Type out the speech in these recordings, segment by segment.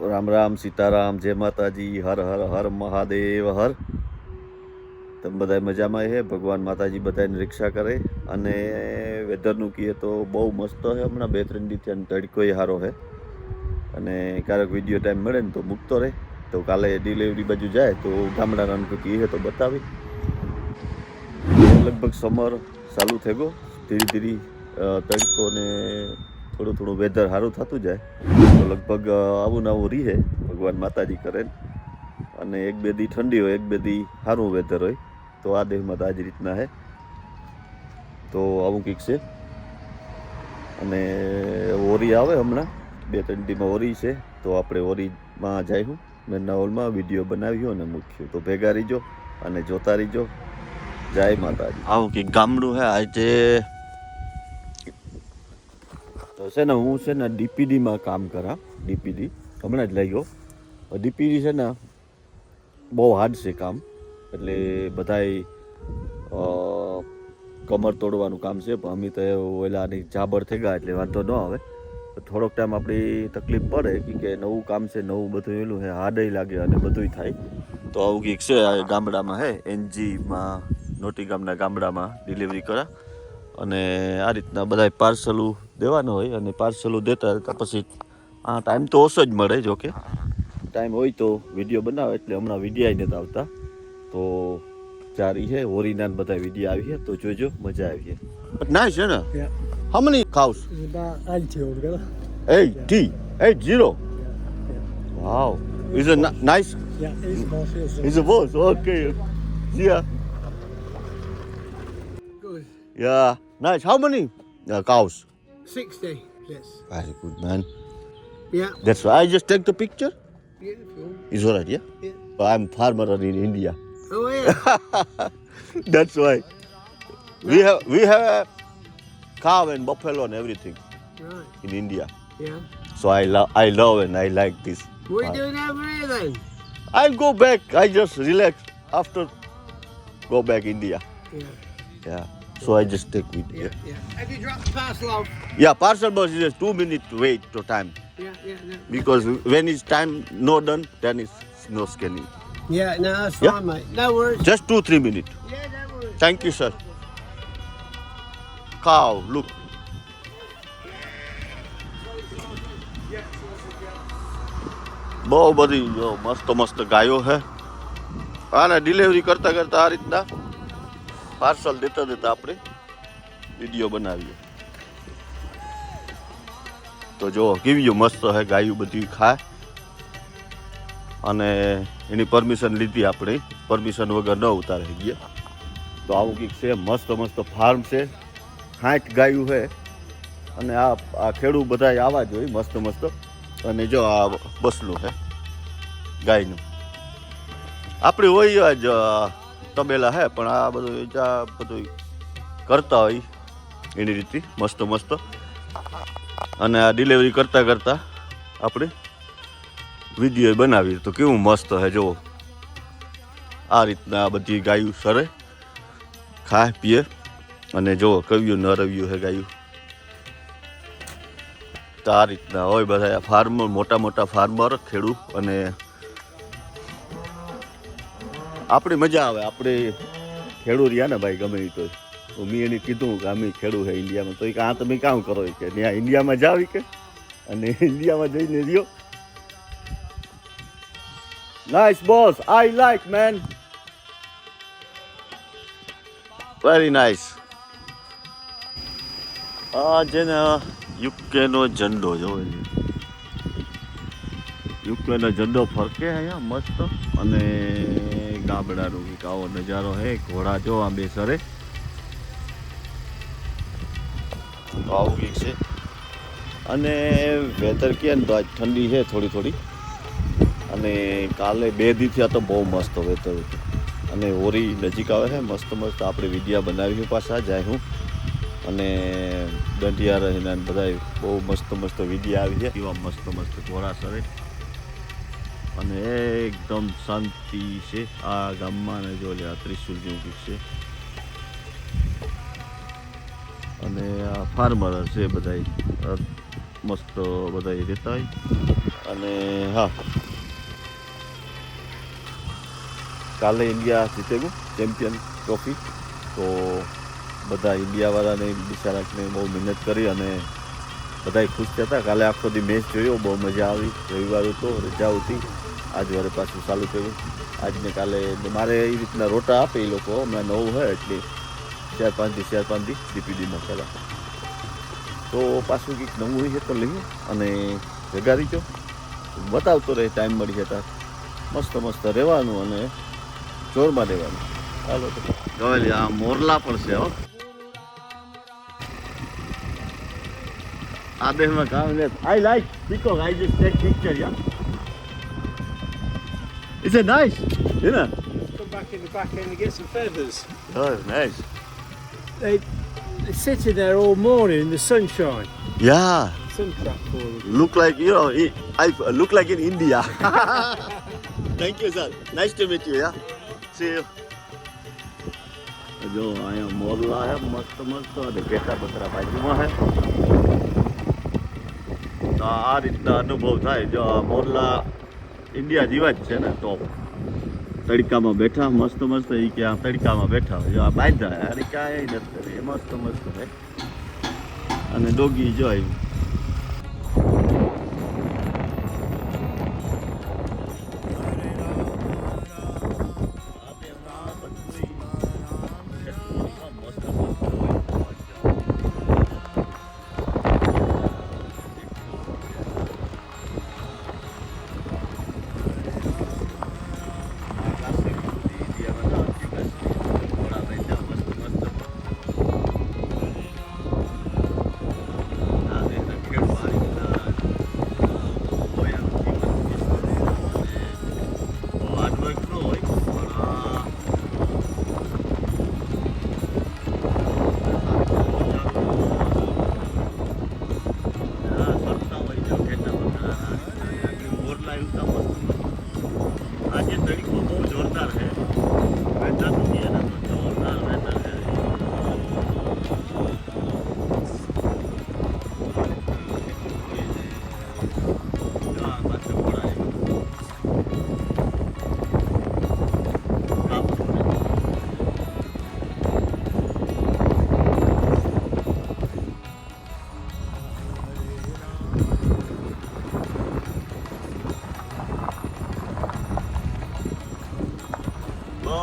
રામ રામ સીતારામ, જય માતાજી, હર હર હર મહાદેવ, હર. તમે બધા મજામાં છે ભગવાન માતાજી બધાની રિક્ષા કરે. અને વેધરનું કહીએ તો બહુ મસ્ત છે હમણાં બે ત્રણ દિવસથી અને તડકોય સારો છે અને ક્યારેક વીડિયો ટાઈમ મળે ને તો મૂકતો રહે. તો કાલે ડિલિવરી બાજુ જાય તો ગામડાના અનુભવ કહીએ તો બતાવી. લગભગ સમર ચાલુ થઈ ગયો. ધીરે ધીરે તડકો ને થોડું થોડું વેધર સારું થતું જાય, તો લગભગ આવું ને આવું રીહે, ભગવાન માતાજી કરે. અને એક બે દી ઠંડી હોય, એક બે દી સારું વેધર હોય, તો આ દેહમાં તો આ જ રીતના છે તો આવું કંઈક છે. અને ઓરી આવે હમણાં, બે ત્રણ દીમાં ઓરી છે, તો આપણે ઓરીમાં જઈશું મેરના હોલમાં વીડિયો બનાવ્યો અને મૂક્યો, તો ભેગા રહીજો અને જોતા રહીજો. જય માતાજી. આવું કંઈક ગામડું હે, આજે છે ને, હું છે ને ડીપીડીમાં કામ કરા ડીપીડી હમણાં જ લઈ ગયો. ડીપીડી છે ને, બહુ હાર્ડ છે કામ. એટલે બધાય કમર તોડવાનું કામ છે. પણ અમે તો ઓલાની જાબર થઈ ગયા, એટલે વાંધો ન આવે. થોડોક ટાઈમ આપણી તકલીફ પડે, કે નવું કામ છે, નવું બધું એલું હે હાર્ડય લાગે અને બધુંય થાય. તો આવું કંઈક છે ગામડામાં હે એનજીમાં નોટી ગામના ગામડામાં ડિલિવરી કરા. અને આ રીતના બધા પાર્સલું દેવાના હોય અને પાર્સલું દેતા રહેતા પછી આ ટાઈમ તો ઓછો જ મળે જો કે. ટાઈમ હોય તો વીડિયો બનાવે એટલે હમણાં વિડીયા નથી આવતા. તો ચારી છે હોરીના ને બધા વીડિયો આવી છે તો જોજો મજા આવી છે નાઇસ છે ને? Yeah, how many cows? It's about 80 altogether. 80 80 Yeah, wow. Is it ni- nice? Yeah, he's the boss here. So. is a boss okay yeah Good. yeah nice how many uh, cows 60, yes. very good man Yeah, that's why i just take the picture beautiful. is all right yeah Yeah. i'm farmer in india Oh, yeah. that's why we have we have a cow and buffalo and everything right, in india yeah. so i love i love and i like this you doing over then? i'll go back i just relax after go back india Yeah, yeah so i just take with yeah, yeah yeah. Have you dropped the parcel off? yeah parcel bus is just two minute wait to time Yeah, yeah, no. because when it's time no done then it's no scanning Yeah, no, that's Yeah. fine, mate. No worries. just two three minutes Yeah, no worries. thank you sir cow look બહુ બધી જો મસ્ત મસ્ત ગાયો છે આને delivery કરતા કરતા આ રીતના પાર્સલ દેતા દેતા આપણે વીડિયો બનાવીએ. તો જો કેવી મસ્ત હે ગાયું બધી ખાય. અને એની પરમિશન લીધી આપણે. પરમિશન વગર ન ઉતારે ગયા. તો આવું કંઈક છે, મસ્ત મસ્ત ફાર્મ છે. હાઠ ગાયું છે અને આ આ ખેડૂત બધા આવા જ હોય, મસ્ત મસ્ત. અને જો આ બસલું છે ગાયનું. આપણે હોય જ તબેલા હે, પણ આ બધું આ બધું કરતા હોય એની રીતે, મસ્ત મસ્ત. અને આ ડિલિવરી કરતા કરતા આપણે વીડિયો બનાવી તો કેવું મસ્ત હે, જુઓ. આ રીતના આ બધી ગાયું સરે, ખાય, પીએ. અને જો કવ્યું ન રવ્યું હે ગાયું. તો આ રીતના હોય બધા ફાર્મર મોટા મોટા ફાર્મર ખેડૂત અને આપણી મજા આવે, આપણે ખેડૂત રહ્યા ને ભાઈ, ગમે તો. તો મેં એને કીધું કે અમે ખેડૂત હે ઇન્ડિયામાં. તો એ આ તમે કામ કરો. કે ત્યાં ઇન્ડિયામાં જાવ કે. અને ઇન્ડિયામાં જઈને રહ્યો. Nice boss I like man very nice આ છે ને યુકેનો ઝંડો, જોવે છે યુકેનો ઝંડો ફરકે અહીંયા મસ્ત. અને ગામડાનો કંઈક આવો નજારો હે, ઘોડા જો આંબે સરે તો આવું છે. અને વેધર કહે ને તો આજ ઠંડી છે થોડી થોડી. અને કાલે બે દીથી આ તો બહુ મસ્ત વેધર અને હોરી નજીક આવે છે મસ્ત મસ્ત આપણે વિડીયા બનાવી પાછા, જાય હું. અને દંડિયા રહીને બધા બહુ મસ્ત મસ્ત વિડીયા આવી છે. એવા મસ્ત મસ્ત ઘોડા સરે. અને એકદમ શાંતિ છે. આ ગામમાં ને જો આ ત્રિશુલ જેવું છે. અને આ ફાર્મર છે બધા મસ્ત બધા રહેતા હોય. અને હા. કાલે ઇન્ડિયા જીતેલું ચેમ્પિયન ટ્રોફી તો બધા ઇન્ડિયાવાળાને બિચારાને બહુ મહેનત કરી અને બધાય ખુશ થતા કાલે આખો દી મેચ જોયો, બહુ મજા આવી. રવિવાર હતો, રજા હતી. આજ વારે પાછું ચાલુ કર્યું. આજને કાલે મારે એ રીતના રોટા આપે એ લોકો. હમણાં નવું હોય એટલે ચાર પાંચ દી, ચાર પાંચ દી ડીપીડીમાં પહેલાં તો પાછું કંઈક નવું હોય તો લઈએ અને ભેગા જો બતાવતો રહે ટાઈમ મળી જતા મસ્ત મસ્ત રહેવાનું અને જોરમાં રહેવાનું. ચાલો તો. જોયેલી આ મોરલા પણ છે, હો. આ બેમાં કામ લે. I like peacock I just take picture yeah. Is it nice? You know? Come back in the back end and get some feathers. Oh, nice. They, they're sitting there all morning in the sunshine. Yeah. Sun trap for them. Look like, you know, I I look like in India. Thank you, sir. Nice to meet you, yeah. See you. જો અહીંયા મોરલા હે મસ્ત મસ્ત અને ઘેટા બકરા બાજુમાં હે તો આ રીતના અનુભવ થાય જો આ મોરલા ઇન્ડિયા જેવા જ છે ને ટોપ તડકામાં બેઠા, મસ્ત મસ્ત એ કે આ તડકામાં બેઠા. જો આ બાંધા અરે કાંઈ નથી કરે મસ્ત મસ્ત અને ડોગી આજે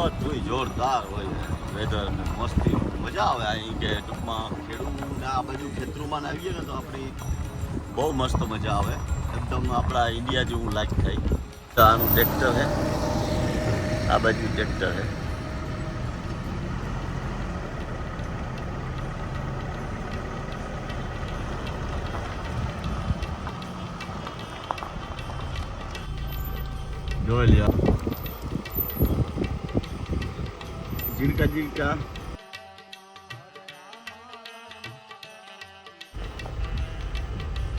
બધુંય જોરદાર હોય વેધર મસ્તી. મજા આવે અહીં કે ટૂંકમાં ખેડૂતને આ બાજુ ખેતરોમાં આવીએ ને તો આપણી બહુ મસ્ત મજા આવે. એકદમ આપણા ઇન્ડિયા જેવું લાઈક થાય. તો આનું ટ્રેક્ટર છે આ બાજુ ટ્રેક્ટર છે જોઈ લ્યો. ઝીણકા ઝીણકા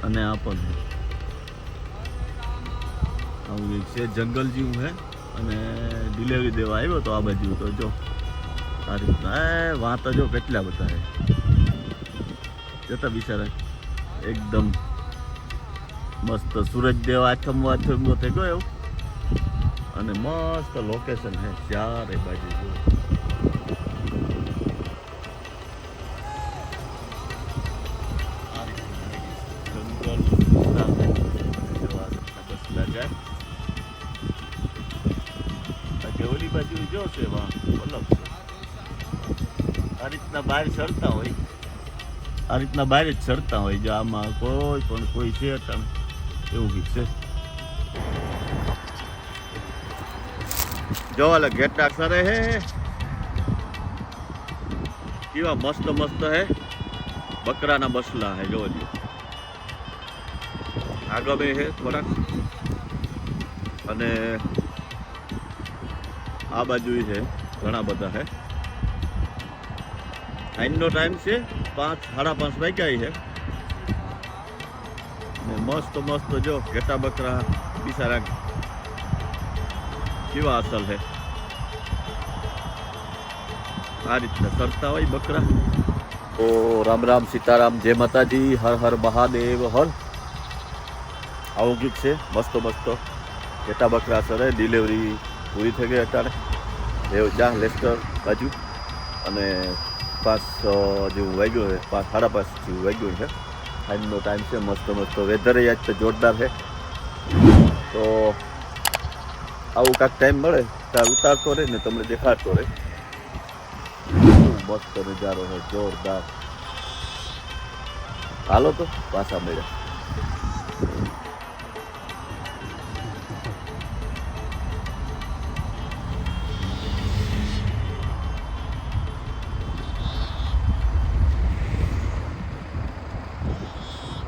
અને આ પણ. આવું એક છે, જંગલ જેવું છે અને ડિલેવરી દેવા આવ્યો તો આ બાજુ તો જો. સારી રીતના એ વાં જો કેટલા બધા હે. જતા બિચારા. એકદમ મસ્ત સૂરજ દેવ આથમવો આથમવો થઈ ગયો એવું અને મસ્ત લોકેશન હે, ચારે બાજુ જો. ઓલી બાજુ જો છે વાં અલગ આ રીતના બહાર ચડતા હોય. આ રીતના બહાર જ ચડતા હોય, જો આમાં કોઈ પણ કોઈ છે તમે એવું કંઈક છે. જો ઘેટા સરે હે. કેવા મસ્ત મસ્ત હે. બકરાના બસલા હે જો લ્યો. આગળ બે હે થોડાક. અને આ બાજુ છે, ઘણા બધા હે આઈનનો ટાઈમ છે, પાંચ, સાડા પાંચ વાગ્યા છે. ને મસ્ત મસ્ત જો, ઘેટા બકરા, બિચારા કેવા અસલ છે. આ રીતના કરતા હોય બકરા. તો રામ રામ સીતારામ, જય માતાજી, હર હર મહાદેવ, હર. આવું ગીત છે, મસ્ત મસ્ત. ઘેટા બકરા સરે ડિલિવરી પૂરી થઈ ગઈ અત્યારે. એવો જા લેસ્ટર બાજુ. અને પાંચ જેવું વાગ્યું છે પાંચ સાડા પાંચ જેવું વાગ્યું છે. ટાઈમનો ટાઈમ છે, મસ્ત મસ્ત વેધર યાદ છે જોરદાર છે. તો આવું કાંઈક ટાઈમ મળે ત્યાં ઉતારતો રહે ને તમને દેખાડતો રહે. મસ્ત નજારો છે, જોરદાર. હાલો તો, પાછા મળ્યા.